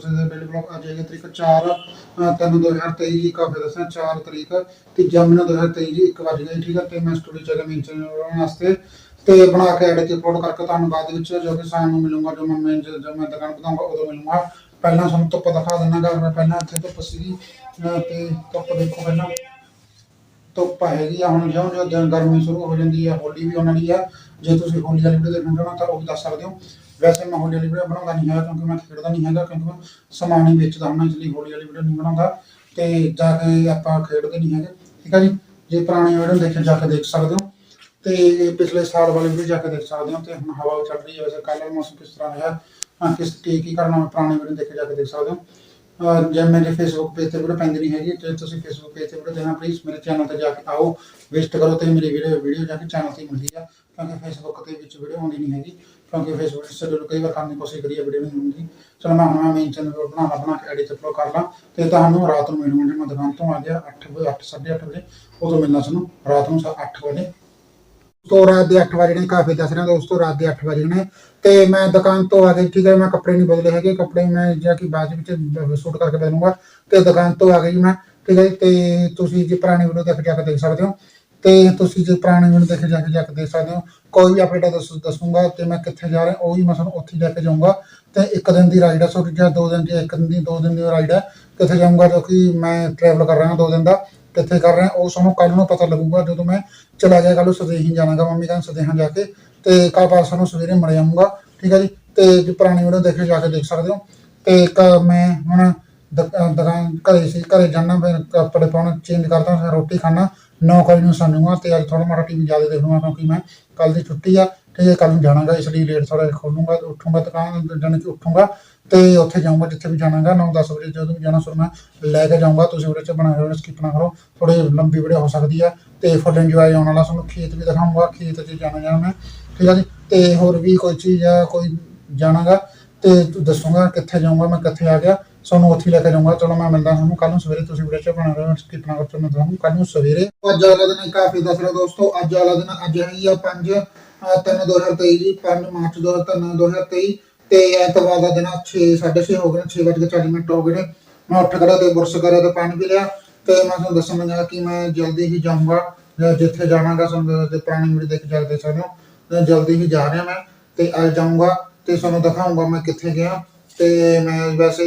ਤੁਸੀਂ ਦੇ daily blog ਅੱਜ ਹੈਗਾ ਤਰੀਕ 4 3 2023 ਜੀ ਕਾਫੀ ਦੱਸਣਾ 4 ਤਰੀਕ, ਤੀਜਾ ਮਹੀਨਾ 2023 ਜੀ 1 ਵਜ ਗਈ ਠੀਕ ਹੈ ਤੇ ਮੈਂ ਸਟੂਡੀਓ ਚ ਗਿਆ ਮੇਨ ਵਾਸਤੇ। ਤੇ ਬਣਾ ਕੇ ਐਡਿਟ ਅਪਲੋਡ ਕਰਕੇ ਤੁਹਾਨੂੰ ਬਾਅਦ ਵਿੱਚ ਜੋ ਕਿ ਸਾਨੂੰ ਮਿਲੂੰਗਾ, ਜੋ ਮੈਂ ਮੇਨ ਜਦੋਂ ਮੈਂ ਦੁਕਾਨ ਬਣਾਉਂਗਾ ਉਦੋਂ ਮਿਲੂੰਗਾ। ਪਹਿਲਾਂ ਤੁਹਾਨੂੰ ਧੁੱਪ ਦਿਖਾ ਦਿੰਦਾ ਗਾ, ਮੈਂ ਪਹਿਲਾਂ ਇੱਥੇ ਧੁੱਪ ਸੀਗੀ ਤੇ ਧੁੱਪ ਦੇਖੋ ਪਹਿਲਾਂ। ਧੁੱਪ ਹੈਗੀ ਆ, ਹੁਣ ਜਿਉਂ ਜਿਉਂ ਦਿਨ ਗਰਮੀ ਸ਼ੁਰੂ ਹੋ ਜਾਂਦੀ ਹੈ ਹੋਲੀ ਵੀ ਉਹਨਾਂ ਦੀ ਆ। ਜੇ ਤੁਸੀਂ ਹੋਲੀ ਵਾਲੀ ਵੀਡੀਓ ਦੇਖਣਾ ਚਾਹਣਾ ਤਾਂ ਉਹ ਵੀ ਦੱਸ ਸਕਦੇ ਹੋ। ਵੈਸੇ ਮੈਂ ਹੋਲੀ ਵਾਲੀ ਵੀਡੀਓ ਬਣਾਉਂਦਾ ਨਹੀਂ ਹੈਗਾ ਕਿਉਂਕਿ ਮੈਂ ਖੇਡਦਾ ਨਹੀਂ ਹੈਗਾ ਕਿਉਂਕਿ ਮੈਂ ਸਮਾਨ ਹੀ ਵੇਚਦਾ ਹੁੰਦਾ ਇਸ ਲਈ ਹੋਲੀ ਵਾਲੀ ਵੀਡੀਓ ਨਹੀਂ ਬਣਾਉਂਦਾ। ਤੇ ਜਾ ਕੇ ਆਪਾਂ ਖੇਡਦੇ ਨਹੀਂ ਹੈਗੇ। ਠੀਕ ਹੈ ਜੀ? ਜੇ ਪੁਰਾਣੀ ਵੀਡੀਓ ਦੇਖਣ ਜਾ ਕੇ ਦੇਖ ਸਕਦੇ ਹੋ। ਤੇ ਪਿਛਲੇ ਸਾਲ ਵਾਲੀ ਵੀਡੀਓ ਜਾ ਕੇ ਦੇਖ ਸਕਦੇ ਹੋ ਤੇ ਹੁਣ ਹਵਾ ਚੱਲ ਰਹੀ ਹੈ। ਵੈਸੇ ਕੱਲ੍ਹ ਮੌਸਮ ਕਿਸ ਤਰ੍ਹਾਂ ਰਿਹਾ ਹਾਂ, ਕਿਸ ਕੀ ਕੀ ਕਰਨਾ ਪੁਰਾਣੀ ਵੀਡੀਓ ਦੇਖ ਜਾ ਕੇ ਦੇਖ ਸਕਦੇ ਹੋ। ਜੇ ਮੇਰੇ ਫੇਸਬੁੱਕ ਪੇਜ ਤੇ ਵੀਡੀਓ ਪੈਂਦੀ ਨਹੀਂ ਹੈਗੀ, ਤੇ ਤੁਸੀਂ ਫੇਸਬੁੱਕ ਪੇਜ ਤੇ ਵੀਡੀਓ ਦੇਖਣਾ ਪਲੀਜ਼ ਮੇਰੇ ਚੈਨਲ ਤੇ ਜਾ ਕੇ ਆਓ ਵਿਜ਼ਿਟ ਕਰੋ ਤੇ ਮੇਰੀ ਵੀਡੀਓ ਵੀਡੀਓ ਜਾ ਕੇ ਚੈਨਲ ਤੇ ਮਿਲਦੀ ਆ, ਕਿਉਂਕਿ ਫੇਸਬੁੱਕ ਤੇ ਵਿੱਚ ਵੀਡੀਓ ਆਉਂਦੀ ਨਹੀਂ ਹੈਗੀ, ਕਿਉਂਕਿ ਫੇਸਬੁੱਕ ਤੇ ਜਦੋਂ ਕਈ ਵਾਰ ਕਰਨ ਦੀ ਕੋਸ਼ਿਸ਼ ਕਰੀਏ, ਵੀਡੀਓ ਨਹੀਂ ਹੁੰਦੀ, ਚਲੋ ਮੈਂ ਹੁਣ ਮੇਨ ਚੈਨਲ ਤੇ ਬਣਾ ਲਾ ਬਣਾ ਕੇ ਐਡਿਟ ਅਪਲੋਡ ਕਰ ਲਾਂ, ਤੇ ਤੁਹਾਨੂੰ ਰਾਤ ਨੂੰ ਮਿਲੂੰਗਾ ਜੇ ਮੈਂ ਦੁਕਾਨ ਤੋਂ ਆ ਗਿਆ 8 ਵਜੇ 8 8:30 ਵਜੇ, ਉਦੋਂ ਮਿਲਣਾ ਤੁਹਾਨੂੰ, ਰਾਤ ਨੂੰ 8 ਵਜੇ। ਤੋਂ ਰਾਤ ਦੇ 8 ਵਜੇ ਨੇ ਕਾਫੀ ਦੱਸ ਰਿਹਾ ਦੋਸਤੋ ਰਾਤ ਦੇ 8 ਵਜੇ ਨੇ। ਤੇ ਮੈਂ ਦੁਕਾਨ ਤੋਂ ਆ ਕੇ ਠੀਕ ਹੈ ਮੈਂ ਕੱਪੜੇ ਨਹੀਂ ਬਦਲੇ ਹੈਗੇ ਕੱਪੜੇ ਮੈਂ ਜਾਂ ਕਿ ਬਾਅਦ ਵਿੱਚ ਸ਼ੂਟ ਕਰਕੇ ਬਦਲੂੰਗਾ। ਤੇ ਦੁਕਾਨ ਤੋਂ ਆ ਗਈ ਮੈਂ ਠੀਕ ਹੈ ਜੀ, ਤੇ ਤੁਸੀਂ ਜੇ ਪੁਰਾਣੀ ਵੀਡੀਓ ਦੇਖ ਜਾ ਕੇ ਦੇਖ ਸਕਦੇ ਹੋ। ਤੇ ਤੁਸੀਂ ਜੇ ਪੁਰਾਣੀ ਵੀਡੀਓ ਦੇਖ ਜਾ ਕੇ ਜਾ ਕੇ ਦੇਖ ਸਕਦੇ ਹੋ। ਕੋਈ ਵੀ ਅਪਡੇਟ ਦੱਸ ਦੱਸੂਗਾ ਤੇ ਮੈਂ ਕਿੱਥੇ ਜਾ ਰਿਹਾ ਉਹ ਵੀ ਮੈਂ ਤੁਹਾਨੂੰ ਉੱਥੇ ਹੀ ਲੈ ਕੇ ਜਾਊਂਗਾ। ਤੇ ਇੱਕ ਦਿਨ ਦੀ ਰਾਈਡ ਹੈ ਸੋ ਜਾਂ ਦੋ ਦਿਨ ਦੀ ਇੱਕ ਦਿਨ ਦੀ ਦੋ ਦਿਨ ਦੀ ਰਾਈਡ ਹੈ ਕਿੱਥੇ ਜਾਊਂਗਾ ਜੋ ਕਿ ਮੈਂ ਟਰੈਵਲ ਕਰ ਰਿਹਾ ਦੋ ਦਿਨ ਦਾ। ਕਿੱਥੇ ਕਰ ਰਿਹਾ ਉਹ ਸਾਨੂੰ ਕੱਲ ਨੂੰ ਪਤਾ ਲੱਗੂਗਾ, ਜਦੋਂ ਮੈਂ ਚਲਾ ਗਿਆ ਕੱਲ ਨੂੰ ਸਦੇਹੀ ਜਾਣਾਗਾ, ਮੰਮੀ ਕਹਿੰਦੇ ਸਦੇਹਾਂ ਜਾ ਕੇ, ਤੇ ਕੱਲ ਪਾਸ ਨੂੰ ਸਵੇਰੇ ਮਿਲ ਜਾਊਂਗਾ, ਠੀਕ ਹੈ ਜੀ? ਤੇ ਜੇ ਪੁਰਾਣੀ ਵੀਡੀਓ ਦੇਖੇ ਜਾ ਕੇ ਦੇਖ ਸਕਦੇ ਹੋ। ਤੇ ਇੱਕ ਮੈਂ ਹੁਣ ਦ- ਦੁਕਾਨ ਘਰੇ ਸੀ, ਘਰੇ ਜਾਣਾ, ਫਿਰ ਕੱਪੜੇ ਪਾਉਣਾ ਚੇਂਜ ਕਰਦਾ ਫਿਰ ਰੋਟੀ ਖਾਣਾ 9 ਵਜੇ ਨੂੰ ਸੌਂਜੂਗਾ ਤੇ ਅੱਜ ਥੋੜਾ ਮਾੜਾ ਟੀਵੀ ਜ਼ਿਆਦਾ ਦੇਖ ਲੂੰਗਾ ਕਿਉਂਕਿ ਮੈਂ ਕੱਲ ਦੀ ਛੁੱਟੀ ਆ, ਤੇ ਕੱਲ ਨੂੰ ਜਾਣਾਗਾ, ਇਸ ਲਈ ਲੇਟ ਥੋੜਾ ਖੋਲੂੰਗਾ ਉੱਠੂੰਗਾ ਦੁਕਾਨ, ਜਾਣ ਕੇ ਉੱਠੂੰਗਾ। ਤੇ ਉੱਥੇ ਜਾਊਂਗਾ ਜਿੱਥੇ ਵੀ ਜਾਣਾਗਾ 9-10 ਵਜੇ ਜਦੋਂ ਵੀ ਜਾਣਾ ਸੋ ਲੈ ਕੇ ਜਾਊਂਗਾ, ਤੁਸੀਂ ਵੀਡੀਓ ਚ ਬਣਾ ਕੇ ਸਕਿਪ ਨਾ ਕਰੋ। ਥੋੜੀ ਲੰਬੀ ਵੀਡੀਓ ਹੋ ਸਕਦੀ ਆ। ਤੇ ਫੁੱਲ ਇੰਜੋਏ ਆਉਣ ਵਾਲਾ ਤੁਹਾਨੂੰ ਖੇਤ ਵੀ ਦਿਖਾਊਂਗਾ, ਖੇਤ 'ਚ ਜਾਣਾ ਜਾਣਾ ਮੈਂ। ਠੀਕ ਆ ਜੀ? ਤੇ ਹੋਰ ਵੀ ਕੋਈ ਚੀਜ਼ ਆ, ਕੋਈ ਜਾਣਾਗਾ, ਤੇ ਦੱਸੂਗਾ ਕਿੱਥੇ ਜਾਊਂਗਾ, ਮੈਂ ਕਿੱਥੇ ਆ ਗਿਆ। ਤੁਹਾਨੂੰ ਉੱਥੇ ਲੈ ਕੇ ਜਾਊਂਗਾ। ਚਲੋ ਮੈਂ ਮਿਲਦਾ ਤੁਹਾਨੂੰ ਕੱਲ ਨੂੰ ਸਵੇਰੇ, ਤੁਸੀਂ ਵੀਡੀਓ ਚ ਬਣਾ ਰਹੇ ਹੋ ਸਕਿਪ ਨਾ ਕਰੋ ਮੈਂ ਤੁਹਾਨੂੰ ਕੱਲ ਨੂੰ ਸਵੇਰੇ। ਅੱਜ ਵਾਲਾ ਦਿਨ ਕਾਫੀ ਦੱਸ ਰਿਹਾ ਦੋਸਤੋ, ਅੱਜ ਵਾਲਾ ਦਿਨ ਅੱਜ ਹੈਗੀ ਆ 5 3 2023 ਜੀ 5 ਮਾਰਚ 2023 2023 ਤੇ ਐਤਵਾਰ ਦਾ ਦਿਨ 6 6:30 ਹੋ ਗਏ ਨੇ 6 ਵੱਜ ਕੇ 40 ਮਿੰਟ ਹੋ ਗਏ ਨੇ। ਮੈਂ ਉੱਠ ਕਰਾ ਤੇ ਬੁਰਸ਼ ਕਰਿਆ ਤੇ ਪਾਣੀ ਪੀ ਲਿਆ ਤੇ ਮੈਂ ਤੁਹਾਨੂੰ ਦੱਸਣ ਲੱਗਾ ਕਿ ਮੈਂ ਜਲਦੀ ਹੀ ਜਾਊਂਗਾ ਜਿੱਥੇ ਜਾਣਾਗਾ ਤੁਹਾਨੂੰ ਤੇ ਪੁਰਾਣੀ ਵੀਡੀਓ ਦੇਖ ਜਾ ਕੇ ਜਲਦੀ ਹੀ ਜਾ ਰਿਹਾ ਮੈਂ ਤੇ ਅੱਜ ਜਾਊਂਗਾ ਤੇ ਤੁਹਾਨੂੰ ਦਿਖਾਊਂਗਾ ਮੈਂ ਕਿੱਥੇ ਗਿਆ। ਤੇ ਮੈਂ ਵੈਸੇ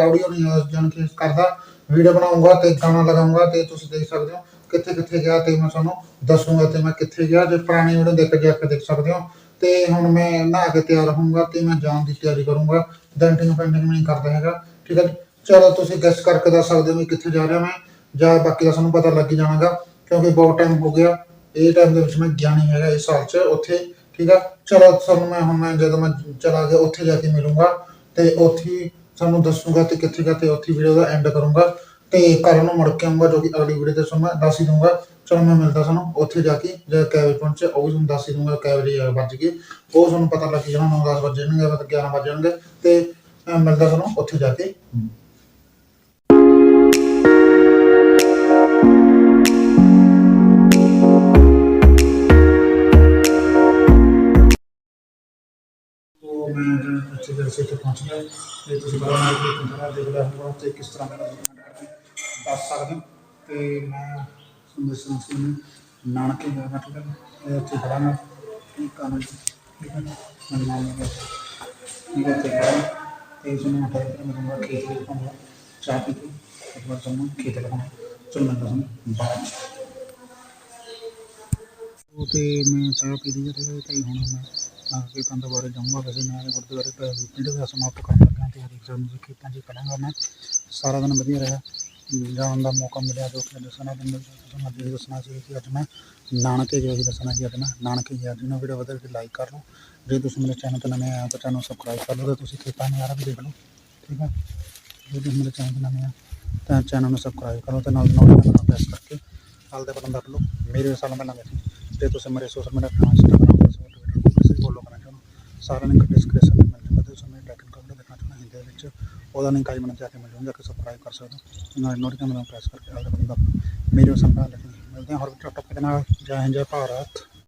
ਆਡੀਓ ਨਹੀਂ ਜਾਣ ਕੇ ਕਰਦਾ ਵੀਡੀਓ ਬਣਾਉਂਗਾ ਤੇ ਗਾਣਾ ਲਗਾਉਂਗਾ ਤੇ ਤੁਸੀਂ ਦੇਖ ਸਕਦੇ ਹੋ ਕਿੱਥੇ ਕਿੱਥੇ ਗਿਆ ਤੇ ਮੈਂ ਤੁਹਾਨੂੰ ਦੱਸੂਗਾ ਤੇ ਮੈਂ ਕਿੱਥੇ ਗਿਆ ਜੇ ਪੁਰਾਣੀ ਵੀਡੀਓ ਦੇਖ ਜਾ ਕੇ ਦੇਖ ਸਕਦੇ ਹੋ। ਤੇ ਹੁਣ ਮੈਂ ਨਹਾ ਕੇ ਤਿਆਰ ਹੋਊਂਗਾ ਤੇ ਮੈਂ ਜਾਣ ਦੀ ਤਿਆਰੀ ਕਰੂੰਗਾ। ਡੈਂਟਿੰਗ ਪੈਂਟਿੰਗ ਨਹੀਂ ਕਰਦਾ ਹੈਗਾ। ਠੀਕ ਹੈ ਜੀ? ਚਲੋ ਤੁਸੀਂ ਗੈਸ ਕਰਕੇ ਦੱਸ ਸਕਦੇ ਹੋ ਵੀ ਕਿੱਥੇ ਜਾ ਰਿਹਾ ਮੈਂ, ਜਾਂ ਬਾਕੀ ਦਾ ਤੁਹਾਨੂੰ ਪਤਾ ਲੱਗ ਹੀ ਜਾਣਾਗਾ, ਕਿਉਂਕਿ ਬਹੁਤ ਟਾਈਮ ਹੋ ਗਿਆ। ਇਹ ਟਾਈਮ ਦੇ ਵਿੱਚ ਮੈਂ ਗਿਆ ਨਹੀਂ ਹੈਗਾ ਇਸ ਸਾਲ 'ਚ ਉੱਥੇ। ਠੀਕ ਆ? ਚਲੋ ਤੁਹਾਨੂੰ ਮੈਂ ਹੁਣ ਮੈਂ ਜਦੋਂ ਮੈਂ ਚਲਾ ਗਿਆ, ਉੱਥੇ ਜਾ ਕੇ ਮਿਲੂੰਗਾ। ਤੇ ਉੱਥੇ ਹੀ ਤੁਹਾਨੂੰ ਦੱਸੂਗਾ ਤੇ ਕਿੱਥੇ ਗਿਆ ਤੇ ਉੱਥੇ ਵੀਡੀਓ ਦਾ ਐਂਡ ਕਰੂੰਗਾ। ਤੇ ਕੱਲ ਨੂੰ ਮੁੜ ਕੇ ਆਊਂਗਾ, ਜੋ ਕਿ ਅਗਲੀ ਵੀਡੀਓ ਤੇ ਤੁਹਾਨੂੰ ਮੈਂ ਦੱਸ ਹੀ ਦੂੰਗਾ ਚਲੋ ਮੈਂ ਮਿਲਦਾ ਤੁਹਾਨੂੰ ਉੱਥੇ ਜਾ ਕੇ ਜਦ ਕੈਬ ਪਹੁੰਚੇ, ਉਹ ਵੀ ਤੁਹਾਨੂੰ ਦੱਸ ਹੀ ਦੂੰਗਾ ਕੈਬ ਜੀ ਵੱਜ ਗਏ ਉਹ ਤੁਹਾਨੂੰ ਪਤਾ ਲੱਗ ਜਾਣਾ 9-10 ਵਜੇ ਜਾਣਗੇ ਜਾਂ 11 ਵਜੇ ਜਾਣਗੇ, ਤੇ ਮੈਂ ਮਿਲਦਾ ਤੁਹਾਨੂੰ ਉੱਥੇ ਜਾ ਕੇ। ਉਹ ਮੈਂ ਅੱਛੇ ਤਰ੍ਹਾਂ ਸੇ ਪਹੁੰਚ ਗਿਆ, ਤੇ ਤੁਸੀਂ ਬੜਾ ਨਾਲ ਕੰਟਰਾ ਦੇਖ ਲਿਆ ਹੋਊਗਾ ਤੇ ਕਿਸ ਤਰ੍ਹਾਂ ਦਾ ਦੱਸ ਸਕਦੇ। ਤੇ ਮੈਂ ਸੁੰਦਰ ਸਿੰਘ ਨਾਨਕੇ ਗਿਆ ਮੈਂ ਇਹ ਉੱਥੇ ਖੜਾ ਮੈਂ ਠੀਕ ਆ ਠੀਕ ਹੈ ਮੈਂ ਨਾਮ ਠੀਕ ਹੈ ਤੇ ਤੇ ਇਸ ਨੂੰ ਹਟਾ ਕੇ ਮੈਂ ਤੁਹਾਨੂੰ ਖੇਤ ਵਿੱਚ ਪਾਉਂਗਾ ਚਾਹ ਪੀ ਕੇ। ਇੱਕ ਵਾਰ ਤੁਹਾਨੂੰ ਖੇਤ ਲਗਾਉਣਾ ਚਲ ਮੈਂ ਤੁਹਾਨੂੰ ਬਾਅਦ ਉਹ ਤੇ ਮੈਂ ਚਾਹ ਪੀ ਲਈ ਤੇ ਤੇ ਹੁਣ ਮੈਂ ਆ ਕੇ ਪੰਦ ਬਾਰੇ ਜਾਊਂਗਾ, ਵੈਸੇ ਮੈਂ ਗੁਰਦੁਆਰੇ ਪੈ ਦਾ ਸਮਾਪਤ ਕਰਨ ਲੱਗਾ, ਤੇ ਹਰੇਕ ਸਾਹਿਬ ਨੂੰ ਖੇਤਾਂ 'ਚ ਕਰਾਂਗਾ ਮੈਂ। ਸਾਰਾ ਦਿਨ ਵਧੀਆ ਰਿਹਾ। ਜਾਣ ਦਾ ਮੌਕਾ ਮਿਲਿਆ ਜੋ ਕਿ ਦੱਸਣਾ ਦਿਨ ਤੁਹਾਨੂੰ ਅੱਜ ਇਹ ਦੱਸਣਾ ਸੀ ਕਿ ਅੱਜ ਮੈਂ ਨਾਨਕੇ ਜੋ ਵੀ ਦੱਸਣਾ ਸੀ ਅੱਜ ਮੈਂ ਨਾਨਕੇ ਗਿਆ। ਜਿਹਨੂੰ ਵੀਡੀਓ ਵਧੇ ਤੇ ਲਾਈਕ ਕਰ ਲਓ। ਜੇ ਤੁਸੀਂ ਮੇਰੇ ਚੈਨਲ ਤੇ ਨਵੇਂ ਆਏ ਤਾਂ ਚੈਨਲ ਸਬਸਕ੍ਰਾਈਬ ਕਰ ਲਓ ਤੇ ਤੁਸੀਂ ਖੇਤਾਂ ਨਜ਼ਾਰਾ ਵੀ ਦੇਖ ਲਓ। ਠੀਕ ਹੈ? ਜੇ ਤੁਸੀਂ ਮੇਰੇ ਚੈਨਲ ਤੇ ਨਵੇਂ ਆ ਤਾਂ ਚੈਨਲ ਨੂੰ ਸਬਸਕ੍ਰਾਈਬ ਕਰੋ ਤੇ ਨਾਲ ਨਾਲ ਬਟਨ ਪ੍ਰੈਸ ਕਰਕੇ ਨਾਲ ਦੇ ਬਟਨ ਦੱਬ ਲਓ। ਮੇਰੇ ਸਾਲ ਪਹਿਲਾਂ ਗਏ ਜੇ ਤੁਸੀਂ ਮੇਰੇ social media account Instagram Facebook Twitter ਕਿਸੇ ਵੀ ਫੋਲੋ ਕਰਨਾ ਚਾਹੋ ਸਾਰਿਆਂ ਲਿੰਕ ਡਿਸਕ੍ਰਿਪਸ਼ਨ ਵਿੱਚ ਮਿਲ ਜਾਊਗਾ ਤੇ ਸਮੇਂ ਟੈਕਨ ਕੋਡ ਦੇਖਣਾ ਚਾਹੁੰਦਾ ਹਿੰਦੀ ਦੇ ਵਿੱਚ ਉਹਦਾ ਲਿੰਕ ਆਈ ਮੈਨੂੰ ਜਾ ਕੇ ਮਿਲ ਜਾਊਗਾ ਕਿ ਸਬਸਕ੍ਰਾਈਬ ਕਰ ਸਕਦੇ। ਨਾਲ ਨੋਟੀਫਿਕੇਸ਼ਨ ਨੂੰ ਪ੍ਰੈਸ ਕਰਕੇ ਹਾਲ ਦੇ ਬਟਨ ਦੱਬ ਲਓ ਮੇਰੇ ਸਾਲ ਮਿਲਦੇ ਹਾਂ ਹੋਰ ਵੀ ਟੌਪਿਕ ਦੇ ਨਾਲ। ਜੈ ਹਿੰਦ, ਜੈ ਭਾਰਤ।